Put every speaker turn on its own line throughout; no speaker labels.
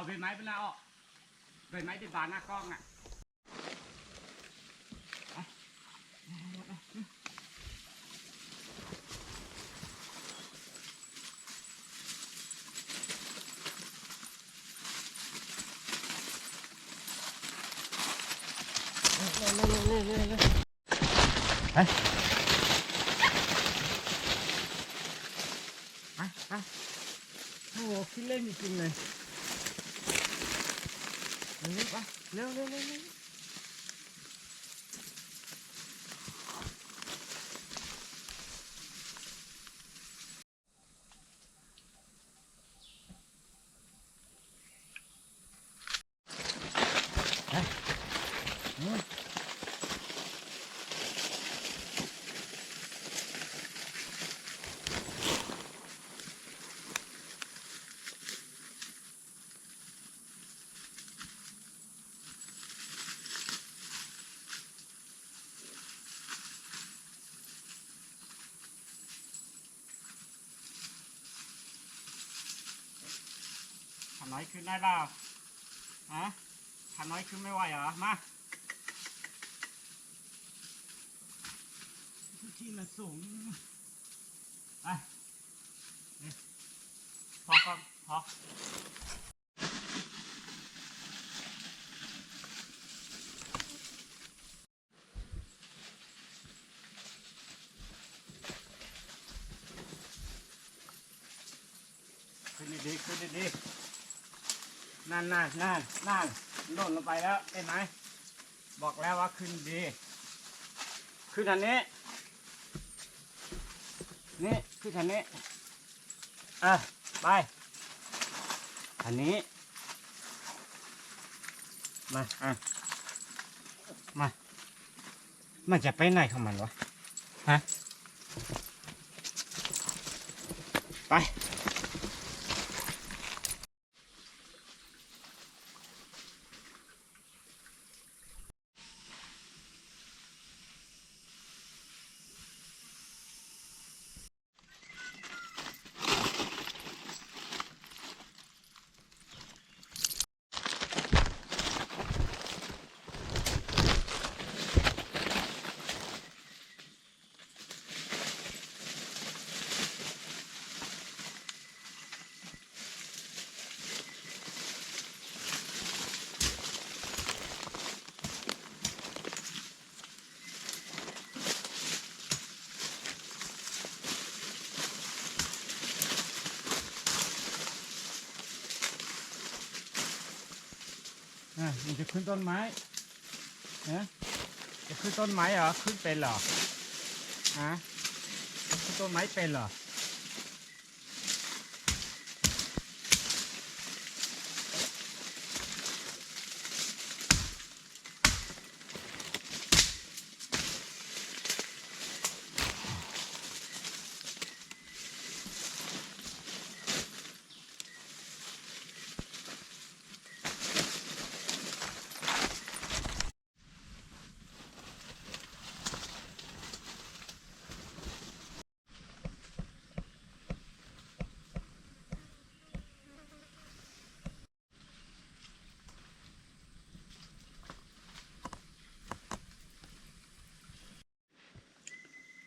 เอาใบไม้ไปแล้วออกใบไม้ติดบานหน้ากล้องอะ ไปไปโอ้โหคิดเล่นจริงๆเลยเร็ว ไปเร็วเร็วเร็วเร็วไปเร็วขันน้ อยขึ้นได้เปล่าฮะขันน้อยขึ้นไม่ไหวเหรอ มาที่มันสูงไปนี่พอก่อนพอขึ้นดีๆขึ้นดีๆ นั่นนั่นนั่นนั่นโดนลงไปแล้วเห็นไหมบอกแล้วว่าขึ้นดีขึ้นอันนี้นี่ขึ้นอันนี้อะไปอันนี้มาอะมามันจะไปไหนของมันวะฮะไป อะมันจะขึ้นต้นไม้ฮะจะขึ้นต้นไม้เหรอ ขึ้นเป็นเหรอฮะขึ้นต้นไม้เป็นเหรอ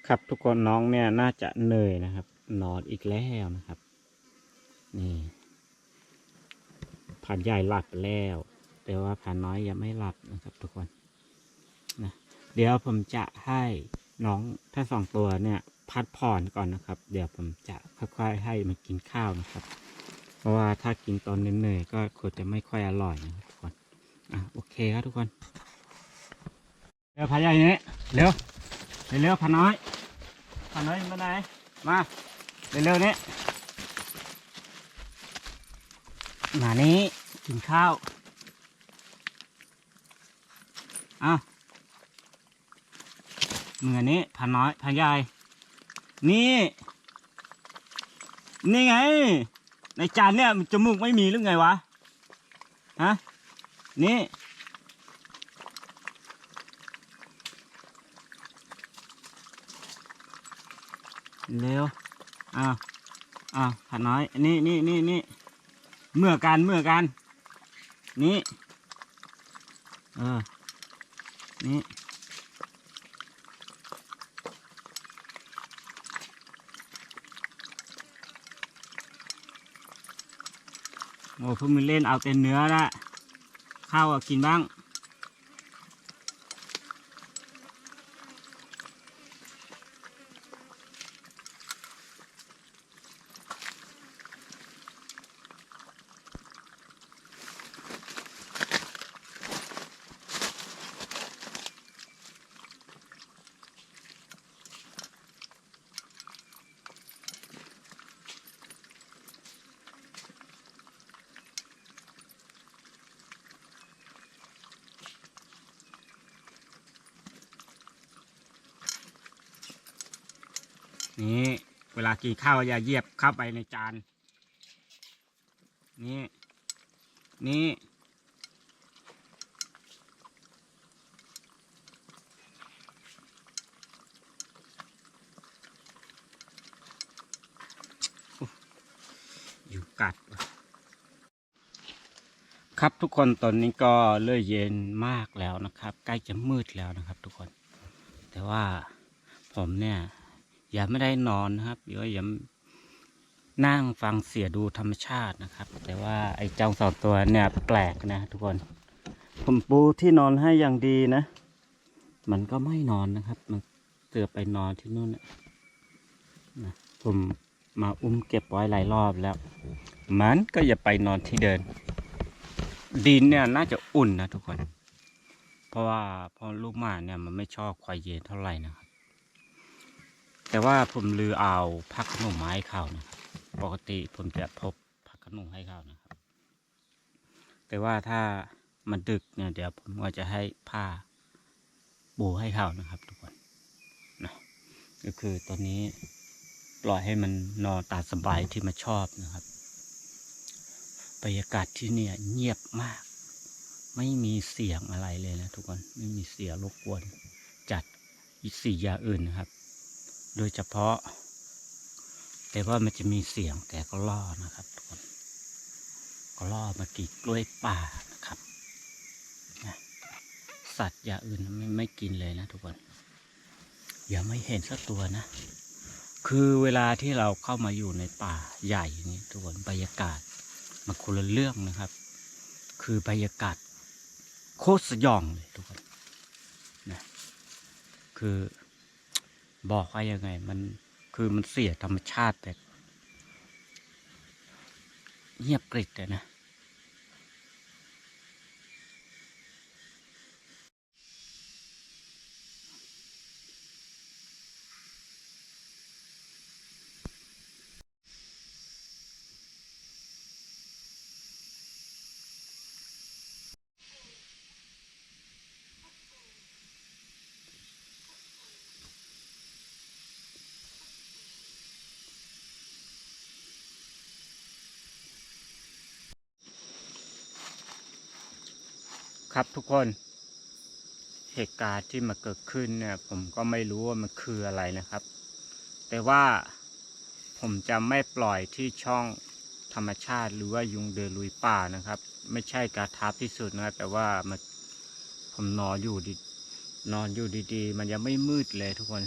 ครับทุกคนน้องเนี่ยน่าจะเหนื่อยนะครับ นอนอีกแล้วนะครับ นี่ผ่านใหญ่หลับไปแล้ว แต่ว่าผ่านน้อยยังไม่หลับนะครับ ทุกคนนะเดี๋ยวผมจะให้น้องทั้งสองตัวเนี่ย พักผ่อนก่อนนะครับ เดี๋ยวผมจะค่อยๆให้มันกินข้าวนะครับ เพราะว่าถ้ากินตอนเหนื่อยๆก็คงจะไม่ค่อยอร่อยนะครับทุกคนอะโอเคครับทุกคนเร็วพายใหญ่นี้เร็วเร็วๆพาน้อย พาน้อยมาไหนมาเร็วๆนี้มานี้กินข้าวอะมือนนี้พานน้อยพายายนี่ นี่ไง ในจานเนี่ยจมูกไม่มีหรือไงวะฮะนี่ เร็วอ้าวอ้าวขาน้อย นี่นี่นี่นี่เมื่อกันเมื่อกัน นี่ เออ นี่ โอ้เพิ่งมาเล่นเอาแต่เนื้อละข้าวกินบ้าง นี่เวลากินข้าวอย่าเยียบเข้าไปในจาน นี่ นี่อยู่กัด ครับทุกคนตอนนี้ก็เลื่อยเย็นมากแล้วนะครับ ใกล้จะมืดแล้วนะครับทุกคน แต่ว่าผมเนี่ย ยังไม่ได้นอนนะครับเดี๋ยวยังนั่งฟังเสียดูธรรมชาตินะครับ แต่ว่าไอ้เจ้าสองตัวเนี่ยแปลกนะ ทุกคน ผมปูที่นอนให้อย่างดีนะ มันก็ไม่นอนนะครับ มันเสือไปนอนที่นู่นนะนะผมมาอุ้มเก็บไว้หลายรอบแล้ว มันก็อย่าไปนอนที่เดิน ดินเนี่ยน่าจะอุ่นนะทุกคน เพราะว่าพอลูกหมาเนี่ยมันไม่ชอบควายเย็นเท่าไหร่นะครับ แต่ว่าผมลือเอาผักขนมมาให้เขานะครับปกติผมจะพบผักขนมให้เขานะครับ แต่ว่าถ้ามันดึกเนี่ยเดี๋ยวผมก็จะให้ผ้าปูให้เขานะครับ ทุกคนนะก็คือตอนนี้ปล่อยให้มันนอนตาสบายที่มันชอบนะครับบรรยากาศที่เนี่ยเงียบมาก ไม่มีเสียงอะไรเลยนะทุกคนไม่มีเสียงรบกวนจัดสี่อย่างอื่นนะครับ โดยเฉพาะ แต่ว่ามันจะมีเสียงแต่ก็ล่อนะครับทุกคนก็ล่อมากินกล้วยป่านะครับนะสัตว์อย่างอื่นไม่ไม่กินเลยนะทุกคนอย่าไม่เห็นสักตัวนะ คือเวลาที่เราเข้ามาอยู่ในป่าใหญ่นี้ทุกคนบรรยากาศมันคนละเรื่องนะครับ คือบรรยากาศโคตรสยองเลยทุกคนนะคือ บอกว่ายังไง มันคือมันเสียธรรมชาติแต่เงียบกริบเลยนะ ครับทุกคน เหตุการณ์ที่มาเกิดขึ้นเนี่ยผมก็ไม่รู้ว่ามันคืออะไรนะครับ แต่ว่าผมจะไม่ปล่อยที่ช่องธรรมชาติหรือว่ายุงเดินลุยป่านะครับ ไม่ใช่การทับที่สุดนะแต่ว่ามันผมนอนอยู่ดีนอนอยู่ดีๆ มันยังไม่มืดเลยทุกคน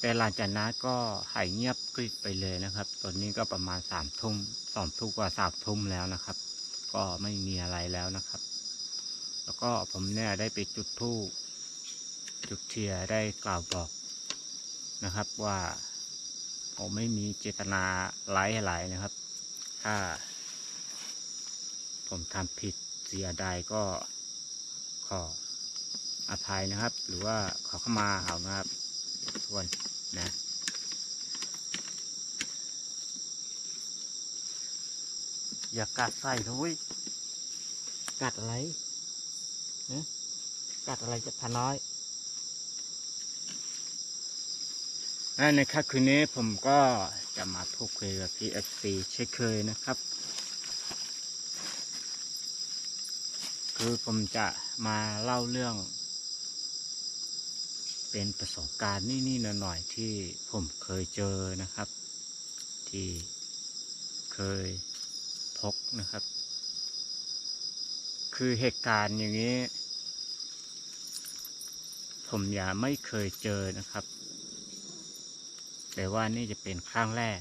แต่หลังจากนั้นก็หายเงียบกริบไปเลยนะครับ ตอนนี้ก็ประมาณสามทุ่มสองทุ่มกว่าสามทุ่มแล้วนะครับ ก็ไม่มีอะไรแล้วนะครับ แล้วก็ผมเนี่ยได้ไปจุดธูปจุดเทียได้กล่าวบอกนะครับว่าผมไม่มีเจตนาไล่อะไรนะครับ ถ้า ผมทำผิดเสียใดก็ขออภัยนะครับ หรือว่าขอเข้ามาเขานะครับทุกคนนะอย่ากัดใส่ทุยกัดอะไร กัดอะไรจะพาน้อยและในค่ำคืนนี้ผมก็จะมาพูดคุยกับ PFC เช่นเคยนะครับ คือผมจะมาเล่าเรื่อง เป็นประสบการณ์นี่ๆหน่อยๆที่ผมเคยเจอนะครับ ที่เคยพกนะครับ คือเหตุการณ์อย่างนี้ ผมยาไม่เคยเจอนะครับ แต่ว่านี่จะเป็นครั้งแรก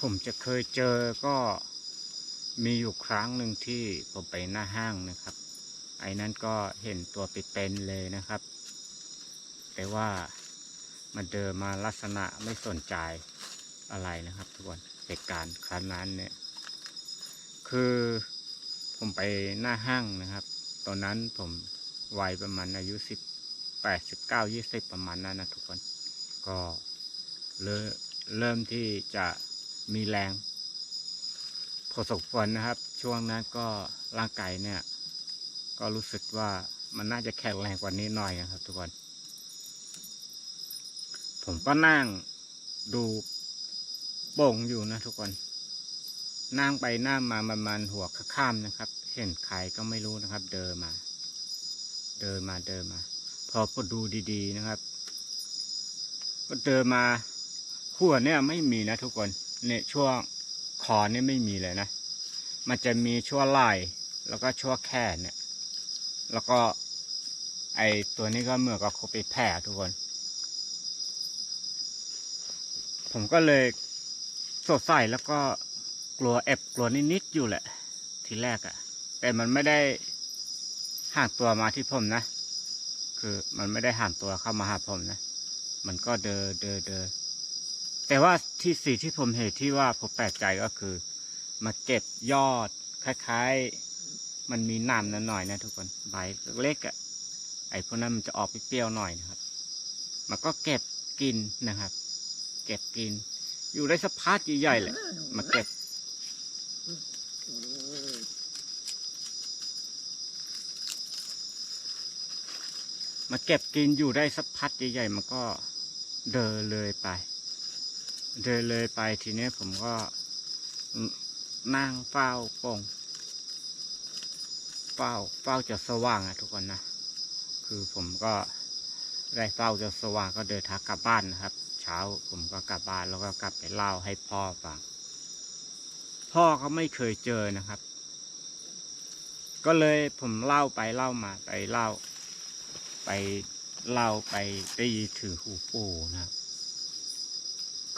ผมจะเคยเจอก็มีอยู่ครั้งหนึ่งที่ผมไปหน้าห้างนะครับ ไอ้นั้นก็เห็นตัวปิดเป็นเลยนะครับ แต่ว่ามันเดินมาลักษณะไม่สนใจอะไรนะครับ ทุกคนเหตุการณ์ครั้งนั้นเนี่ย คือผมไปหน้าห้างนะครับ ตอนนั้นผม วัยประมาณอายุสิบแปดสิบเก้ายี่สิบประมาณนั้นนะทุกคน ก็เริ่มเริ่มที่จะมีแรงพอสมควรนะครับ ช่วงนั้นก็ร่างกายเนี่ย ก็รู้สึกว่ามันน่าจะแข็งแรงกว่านี้หน่อยนะครับ ทุกคน ผมก็นั่งดูโป่งอยู่นะทุกคน นั่งไปนั่งมาประมาณหัวข้ามนะครับ เห็นใครก็ไม่รู้นะครับ เดินมา เดินมาเดินมา พอพอดูดีๆนะครับ ก็เดินมาหัวเนี่ยไม่มีนะทุกคนเนี่ยช่วงคอเนี่ยไม่มีเลยนะ มันจะมีช่วงไหล่แล้วก็ช่วงแขนเนี่ย แล้วก็ ไอตัวนี้ก็เหมือนกับเขาไปแผลทุกคน ผมก็เลยสดใสแล้วก็กลัวแอบกลัวนิดๆอยู่แหละ ทีแรกอะ่ะ แต่มันไม่ได้ ห่างตัวมาที่ผมนะ คือมันไม่ได้ห่างตัวเข้ามาหาผมนะ มันก็เดินเดินเดินแต่ว่าที่สิ่ที่ผมเห็นที่ว่าผมแปลกใจก็คือ มาเก็บยอดคล้ายๆ มันมีน้ำนิดหน่อยนะทุกคนใบเล็กๆอะ่ะไอ้พวกนั้นมันจะออกเปรี้ยวหน่อยนะครับ มันก็เก็บกินนะครับ เก็บกิน อยู่ได้สักพักใหญ่ๆแหละมาเก็บ มาเก็บกินอยู่ได้สักพักใหญ่ๆมันก็เดินเลยไป เดินเลยไปทีนี้ผมก็นั่งเฝ้าปงเฝ้าเฝ้าจะสว่างอะทุกคนนะ คือผมก็ได้เฝ้าจะสว่างก็เดินทางกลับบ้านนะครับ เช้าผมก็กลับบ้านแล้วก็กลับไปเล่าให้พ่อฟัง พ่อก็ไม่เคยเจอนะครับ ก็เลยผมเล่าไปเล่ามาไปเล่า ไปเล่าไปได้ถือหูปู่นะครับ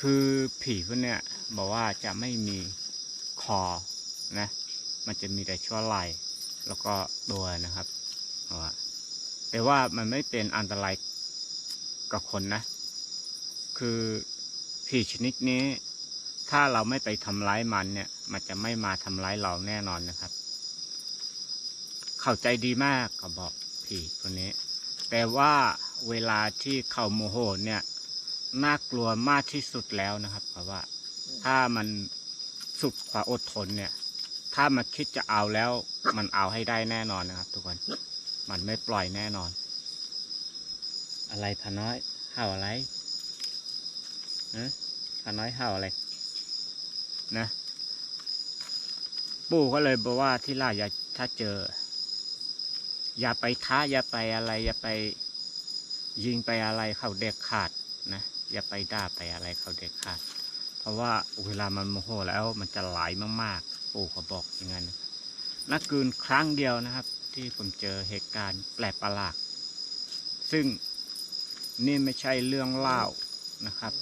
คือผีพวกเนี้ยบอกว่าจะไม่มีคอนะ มันจะมีแต่ชั่วไหลแล้วก็ตัวนะครับแต่ว่ามันไม่เป็นอันตรายกับคนนะ คือผีชนิดนี้ ถ้าเราไม่ไปทำร้ายมันเนี่ย มันจะไม่มาทำร้ายเราแน่นอนนะครับ เข้าใจดีมากเขาบอกผีคนนี้ แต่ว่าเวลาที่เขาโมโหเนี่ยน่ากลัวมากที่สุดแล้วนะครับเพราะว่าถ้ามันสุดความอดทนเนี่ย ถ้ามันคิดจะเอาแล้ว มันเอาให้ได้แน่นอนนะครับ ทุกคน มันไม่ปล่อยแน่นอน อะไรพาน้อยเห่าอะไรนะพาน้อยเห่าอะไร นะ ปู่ก็เลยบอกว่าที่ล่าอย่าถ้าเจอ อย่าไปท้าอย่าไปอะไรอย่าไปยิงไปอะไรเขาเด็กขาดนะอย่าไปด่าไปอะไรเขาเด็กขาด เพราะว่าเวลามันโมโหแล้วมันจะไหลมากๆปู่เขาบอกอย่างนั้นนะครับนั่นคือครั้งเดียวนะครับ ที่ผมเจอเหตุการณ์แปลกประหลาดซึ่งนี่ไม่ใช่เรื่องเล่านะครับ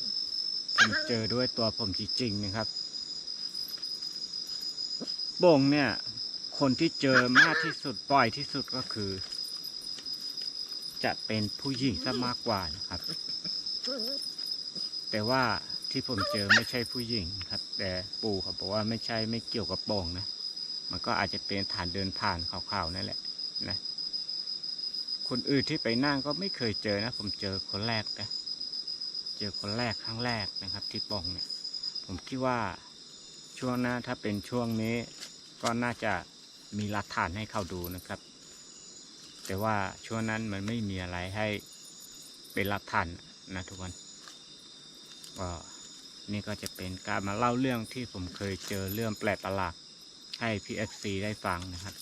ผมเจอด้วยตัวผมจริงๆนะครับบ่งเนี่ย คนที่เจอมากที่สุดบ่อยที่สุดก็คือ จะเป็นผู้หญิงซะมากกว่านะครับ แต่ว่าที่ผมเจอไม่ใช่ผู้หญิงครับ แต่ปู่เขาบอกว่าไม่ใช่ไม่เกี่ยวกับโป่งนะ มันก็อาจจะเป็นฐานเดินผ่านขาวๆนั่นแหละนะ คนอื่นที่ไปนั่งก็ไม่เคยเจอนะ ผมเจอคนแรกนะ เจอคนแรกครั้งแรกนะครับ ที่ป่งเนี่ย ผมคิดว่าช่วงหน้าถ้าเป็นช่วงนี้ก็น่าจะ มีหลักฐานให้เขาดูนะครับ แต่ว่าช่วงนั้นมันไม่มีอะไรให้เป็นหลักฐานนะทุกคนก็นี่ก็จะเป็นการมาเล่าเรื่องที่ผมเคยเจอเรื่องแปลกประหลาดให้ PFC ได้ฟังนะครับ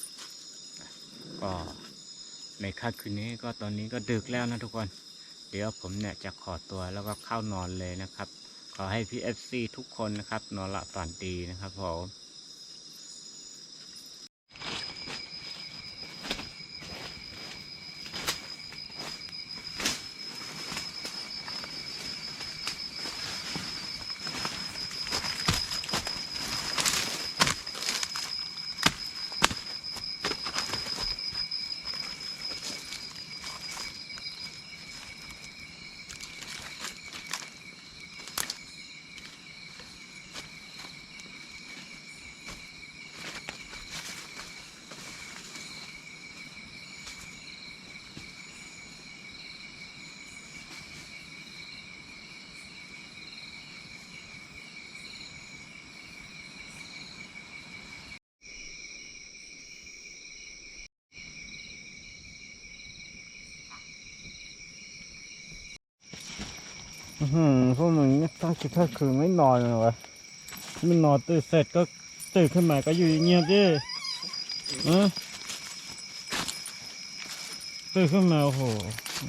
ก็ในค่ำคืนนี้ก็ตอนนี้ก็ดึกแล้วนะทุกคน เดี๋ยวผมเนี่ยจะขอตัวแล้วก็เข้านอนเลยนะครับ ขอให้ PFC ทุกคนนะครับ นอนหลับฝันดีนะครับผม หือพวกมึงตั้งคิดถ้าคืนไม่นอนเลยวะไม่นอนตื่นเสร็จก็ตื่นขึ้นมาก็อยู่เงียบดิเออตื่นขึ้นมาโอ้โห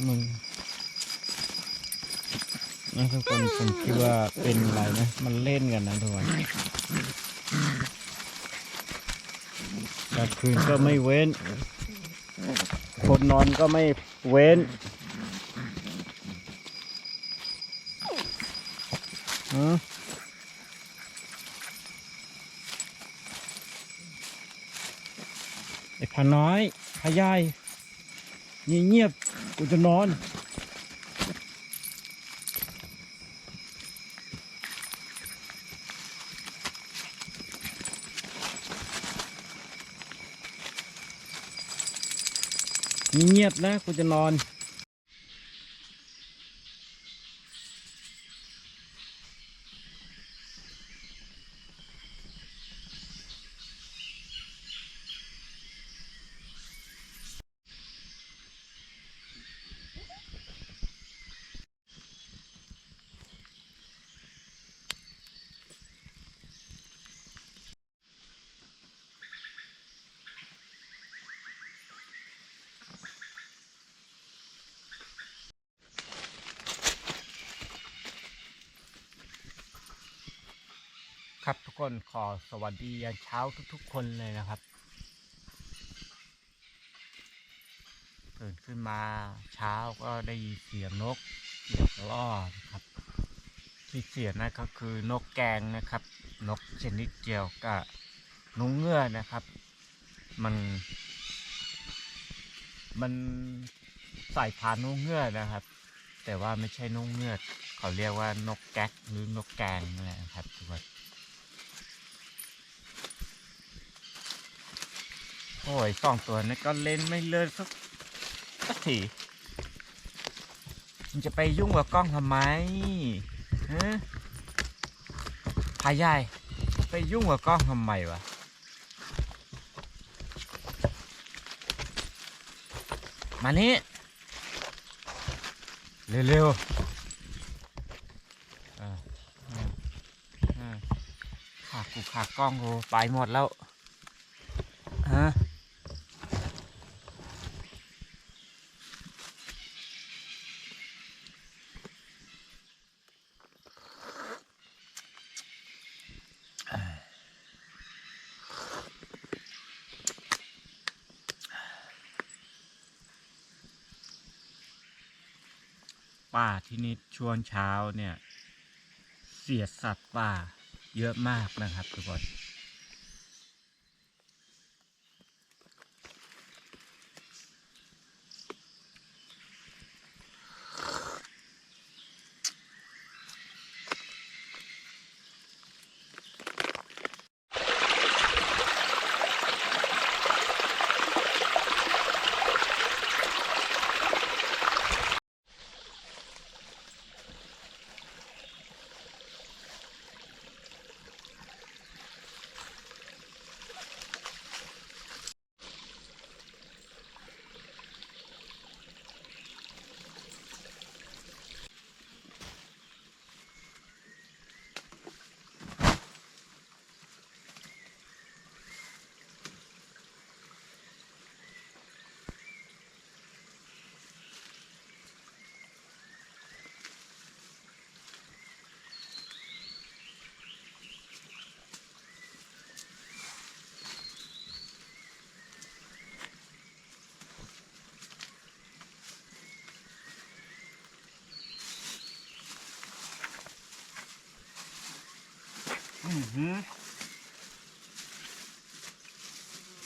มึงนะทุกคนผมคิดว่าเป็นอะไรนะ มันเล่นกันนะทุกคนกลางคืนก็ไม่เว้น คนนอนก็ไม่เว้น ไอ้พาน้อยพายายเงียบเงียบๆกูจะนอนเงียบนะกูจะนอน กคนขอสวัสดียามเช้าทุกๆ คนเลยนะครับตื่นขึ้นมาเช้าก็ได้ยินเสียงนกเสียงล่อนครับ ที่เสียงนั่นก็คือนกแกงนะครับ นกชนิดเดียวกับนกเงือกนะครับ มัน มันสายพานนกเงือกนะครับ แต่ว่าไม่ใช่นกเงือกเขาเรียกว่านกแก๊กหรือนกแกงนั่นแหละนะครับทุกคน โอ้ยสองตัวนี้ก็เล่นไม่เลิกสักสักทีมันจะไปยุ่งกับกล้องทำไมฮะพายายไปยุ่งกับกล้องทำไมวะมานี่เร็วๆอ่าอ่าอ่าขากูขากล้องกูไปหมดแล้ว ป่าที่นี่ช่วงเช้าเนี่ย เสียสัตว์ป่าเยอะมากนะครับทุกคน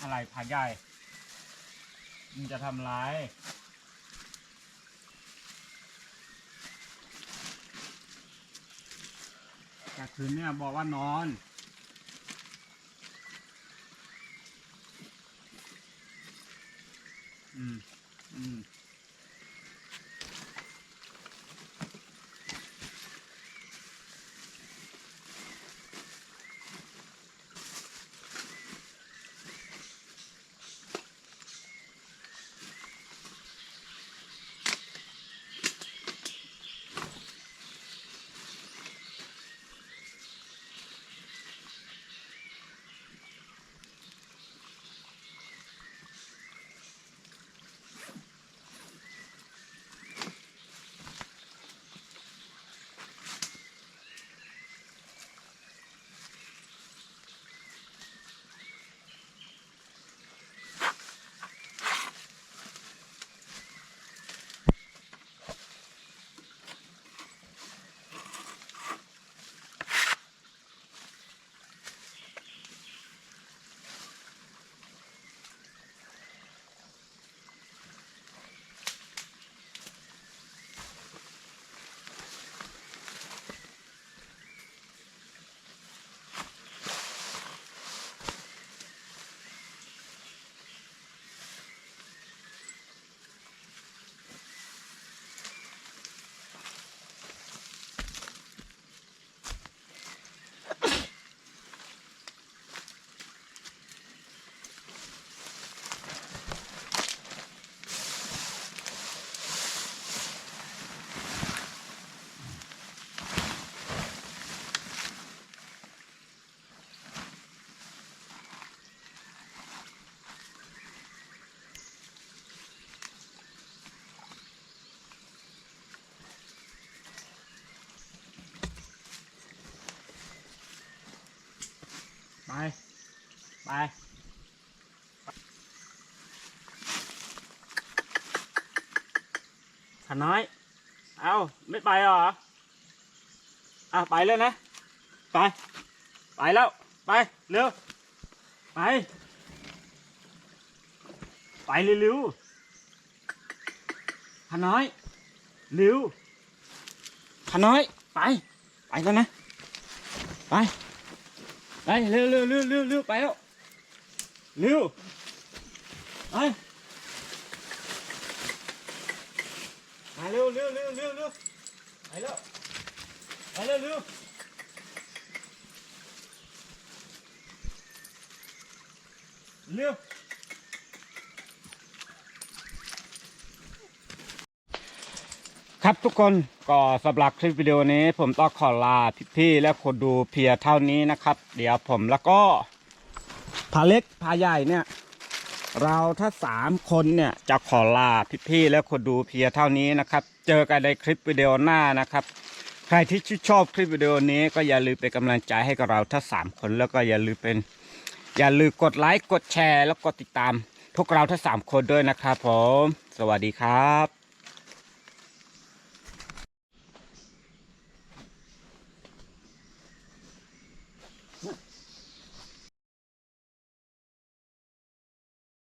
อะไรพาใหญ่มึงจะทำร้ายกลางคืนเนี่ยบอกว่านอน อืม ไปไปขาน้อย เอาไม่ไปหรอ อะ ไปเลยนะ ไป ไปแล้ว ไป เร็ว ไป ไปเร็วๆขาน้อย เร็วขาน้อย ไป ไปแล้วนะ ไป ไปเร็วเร็วเร็วเร็วเร็วไปแล้วเร็วไปมาเร็วเร็วเร็วเร็วเร็วไปแล้วไปเร็วเร็วเร็วครับทุกคน ก็สำหรับคลิปวิดีโอนี้ผมต้องขอลาพี่ๆและคนดูเพียเท่านี้นะครับ เดี๋ยวผมแล้วก็พาเล็กพาใหญ่เนี่ย เราถ้าสามคนเนี่ยจะขอลาพี่ๆและคนดูเพียเท่านี้นะครับ เจอกันในคลิปวิดีโอหน้านะครับ ใครที่ชื่นชอบคลิปวิดีโอนี้ก็อย่าลืมเป็นกำลังใจให้กับเราทั้งสามคนแล้วก็อย่าลืมเป็น อย่าลืมกดไลค์กดแชร์ แล้วก็ติดตาม พวกเราทั้งสามคนด้วยนะครับผม สวัสดีครับ